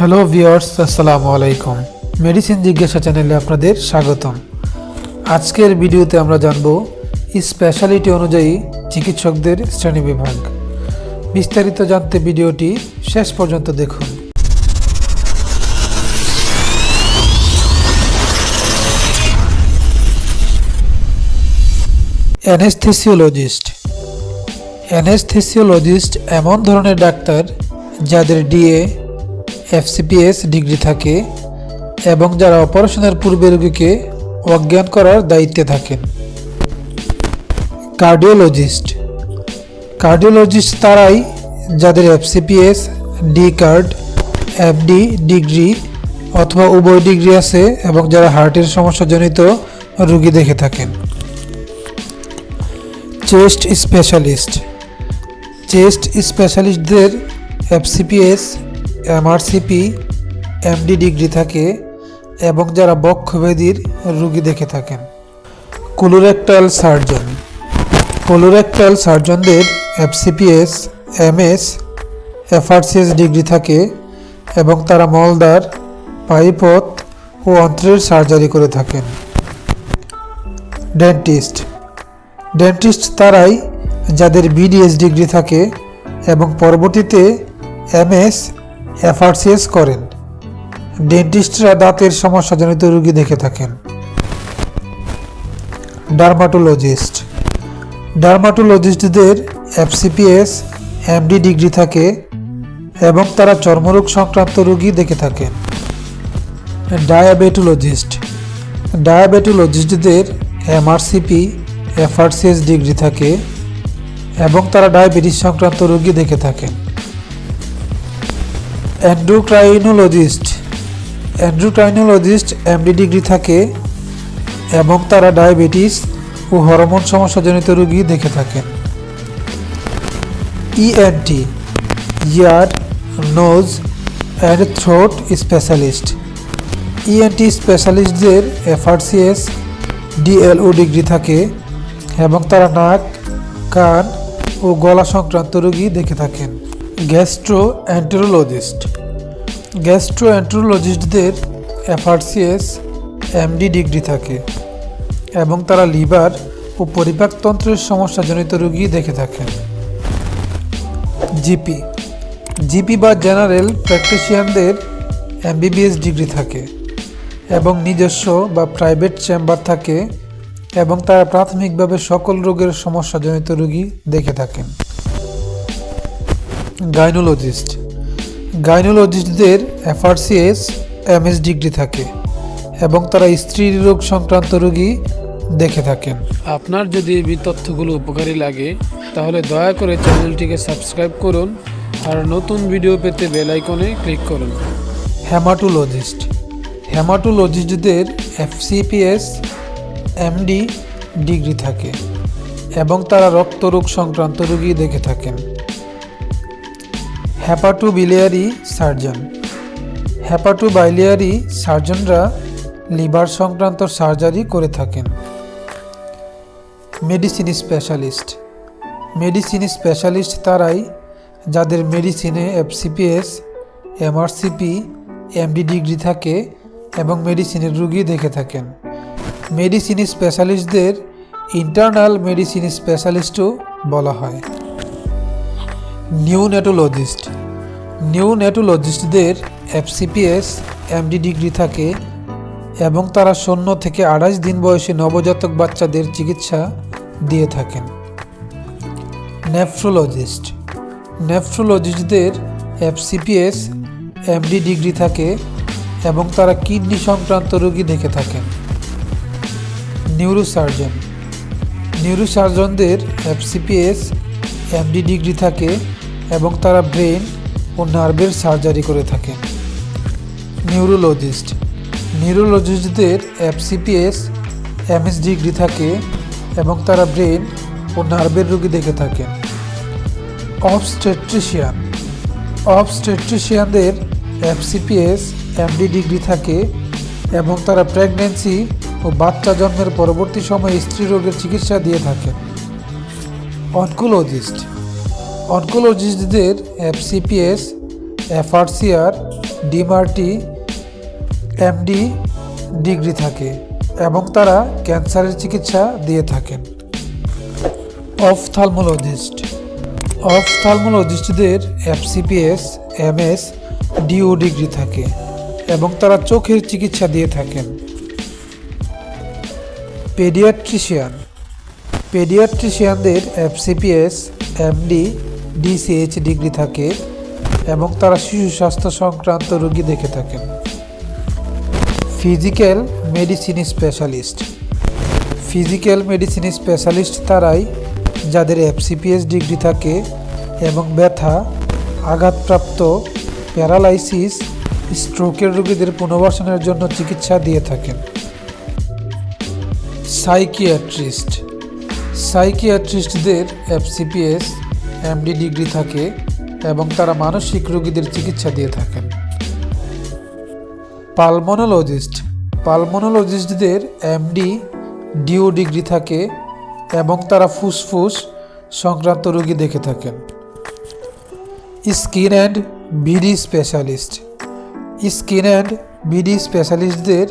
Hello viewers আসসালামু আলাইকুম। Medicine জিজ্ঞাসা চ্যানেলে আপনাদের স্বাগতম। আজকের ভিডিওতে আমরা জানব স্পেশালিটি অনুযায়ী চিকিৎসকদের শ্রেণি বিভাগ বিস্তারিত জানতে ভিডিওটি শেষ পর্যন্ত দেখুন। অ্যানেস্থেসিওলজিস্ট। অ্যানেস্থেসিওলজিস্ট এমন ধরনের ডাক্তার যাদের ডিএ এফসিপিএস ডিগ্রি থাকে এবং যারা অপারেশনের পূর্বে রোগীকে অজ্ঞান করার দায়িত্বে থাকেন। কার্ডিওলজিস্ট। কার্ডিওলজিস্ট তারাই যাদের FCPS, D card, FD degree অথবা উভয় ডিগ্রি আছে এবং যারা হার্টের সমস্যাজনিত রুগী দেখে থাকেন। Chest specialist. চেস্ট স্পেশালিস্টদের এফসিপিএস এমআরসিপি, এমডি ডিগ্রি থাকে এবং যারা বক্ষব্যাধির রোগী দেখে থাকেন। কোলোরেক্টাল সার্জন কোলোরেক্টাল সার্জনদের এফসিপিএস এমএস এফআরসিএস ডিগ্রি থাকে এবং তারা মলদার পাইপথ ও অন্ত্রের সার্জারি করে থাকেন। ডেন্টিস্ট ডেন্টিস্ট তারাই যাদের বিডিএস ডিগ্রি থাকে এবং পরবর্তীতে এমএস এফআরসিএস করেন। ডেন্টিস্টরা দাঁতের সমস্যাজনিত রোগী দেখে থাকেন। ডার্মাটোলজিস্ট। ডার্মাটোলজিস্টদের এফসিপিএস, এমডি ডিগ্রি থাকে এবং তারা চর্মরোগ সংক্রান্ত রোগী দেখে থাকেন। ডায়াবেটোলজিস্ট। ডায়াবেটোলজিস্টদের এমআরসিপি, এফআরসিএস ডিগ্রি থাকে এবং তারা ডায়াবেটিস সংক্রান্ত রোগী দেখে থাকেন। অ্যান্ড্রোক্রাইনোলজিস্ট অ্যান্ড্রোক্রাইনোলজিস্ট এমডি ডিগ্রি থাকে এবং তারা ডায়াবেটিস ও হরমোন সমস্যাজনিত রোগী দেখে থাকেন। ENT ear nose and throat specialist ENT স্পেশালিস্টদের FRCS DLO degree থাকে এবং তারা নাক, কান ও গলা সংক্রান্ত রোগী দেখে থাকেন। Gastroenterologist gastro FRCS, MD degree থাকে এবং তারা লিভার ও পরিপাকতন্ত্রের সমস্যাজনিত রোগী দেখে থাকেন। জিপি। জিপি বা জেনারেল প্র্যাকটিশিয়ানদের এমবিবিএস ডিগ্রি থাকে এবং নিজস্ব বা প্রাইভেট চেম্বার থাকে এবং তারা প্রাথমিকভাবে সকল রোগের সমস্যাজনিত রোগী দেখে থাকেন। গাইনোলজিস্ট। গাইনোলজিস্টদের এফআরসিএস এমএস ডিগ্রি থাকে এবং তারা স্ত্রী রোগ সংক্রান্ত রোগী দেখে থাকেন। আপনার যদি এই তথ্যগুলো উপকারী লাগে তাহলে দয়া করে চ্যানেলটিকে সাবস্ক্রাইব করুন আর নতুন ভিডিও পেতে বেল আইকনে ক্লিক করুন। হেমাটোলজিস্ট। হেমাটোলজিস্টদের এফসিপিএস এমডি ডিগ্রি থাকে এবং তারা রক্তরোগ সংক্রান্ত রোগী দেখে থাকেন। Hepatobiliary surgeon. হ্যাপাটোবাইলিয়ারি সার্জনরা লিভার সংক্রান্ত সার্জারি করে থাকেন। Medicine specialist. মেডিসিন স্পেশালিস্ট তারাই যাদের মেডিসিনে এফসিপিএস, এমআরসিপি, এমডি ডিগ্রি থাকে এবং মেডিসিনের রুগী দেখে থাকেন। মেডিসিন স্পেশালিস্টদের ইন্টারনাল মেডিসিন স্পেশালিস্টও বলা হয়। নিউনেটোলজিস্ট। নিউনেটোলজিস্টদের এফসিপিএস, এমডি ডিগ্রি থাকে এবং তারা শূন্য থেকে আড়াইশ দিন বয়সী নবজাতক বাচ্চাদের চিকিৎসা দিয়ে থাকেন। নেফ্রোলজিস্ট। নেফ্রোলজিস্টদের এফসিপিএস, এমডি ডিগ্রি থাকে এবং তারা কিডনি সংক্রান্ত রোগী দেখে থাকেন। নিউরোসার্জন। নিউরোসার্জনদের এফসিপিএস, এমডি ডিগ্রি থাকে এবং তারা ব্রেন ও নার্ভের সার্জারি করে থাকেন নিউরোলজিস্ট। নিউরোলজিস্টদের এফসিপিএস এমএস ডিগ্রি থাকে এবং তারা ব্রেন ও নার্ভের রোগী দেখে থাকেন অবস্টেট্রিশিয়ান। অবস্টেট্রিশিয়ানদের এফসিপিএস, এমডি ডিগ্রি থাকে এবং তারা প্রেগনেন্সি ও বাচ্চা জন্মের পরবর্তী সময়ে স্ত্রী রোগের চিকিৎসা দিয়ে থাকেন oncologist. অনকোলজিস্টদের FCPS, FRCR DMRT MD degree থাকে এবং তারা ক্যান্সারের চিকিৎসা দিয়ে থাকেন। অফথালমোলজিস্ট। অফথালমোলজিস্টদের এফসিপিএস, এমএস, ডিও ডিগ্রি থাকে এবং তারা চোখের চিকিৎসা দিয়ে থাকেন। পেডিয়াট্রিশিয়ান। পেডিয়াট্রিশিয়ানদের এফসিপিএস, এমডি ডিসিএইচ ডিগ্রি থাকে এবং তারা শিশু স্বাস্থ্য সংক্রান্ত রোগী দেখে থাকেন। Physical medicine specialist physical medicine specialist তারাই যাদের এফসিপিএস ডিগ্রি থাকে এবং ব্যথা, আঘাতপ্রাপ্ত প্যারালাইসিস স্ট্রোকের রোগীদের পুনর্বাসনের জন্য চিকিৎসা দিয়ে থাকেন। সাইকিয়াট্রিস্ট সাইকিয়াট্রিস্টদের এফসিপিএস এমডি ডিগ্রি থাকে এবং তারা মানসিক রোগীদের চিকিৎসা দিয়ে থাকেন। পালমোনোলজিস্ট পালমোনোলজিস্টদের এমডি ডিও ডিগ্রি থাকে এবং তারা ফুসফুস সংক্রান্ত রোগী দেখে থাকেন। Skin and VD specialist skin and VD স্পেশালিস্টদের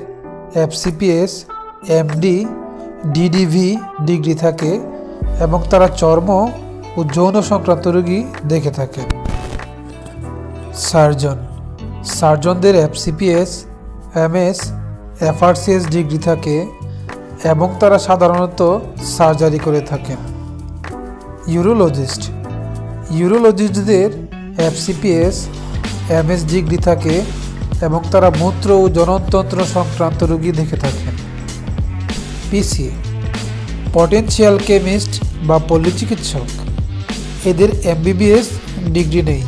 FCPS MD DDV degree থাকে এবং তারা চর্ম ও যৌন সংক্রান্ত রোগী দেখে থাকেন। সার্জন। সার্জনদের এফসিপিএস, এমএস, এফআরসিএস ডিগ্রি থাকে এবং তারা সাধারণত সার্জারি করে থাকেন। ইউরোলজিস্ট। ইউরোলজিস্টদের এফসিপিএস, এমএস ডিগ্রি থাকে এবং তারা মূত্র ও জনতন্ত্র সংক্রান্ত রোগী দেখে থাকেন। পিসি। পটেনশিয়াল কেমিস্ট বা পল্লী চিকিৎসক এদের এমবিবিএস ডিগ্রি নেই।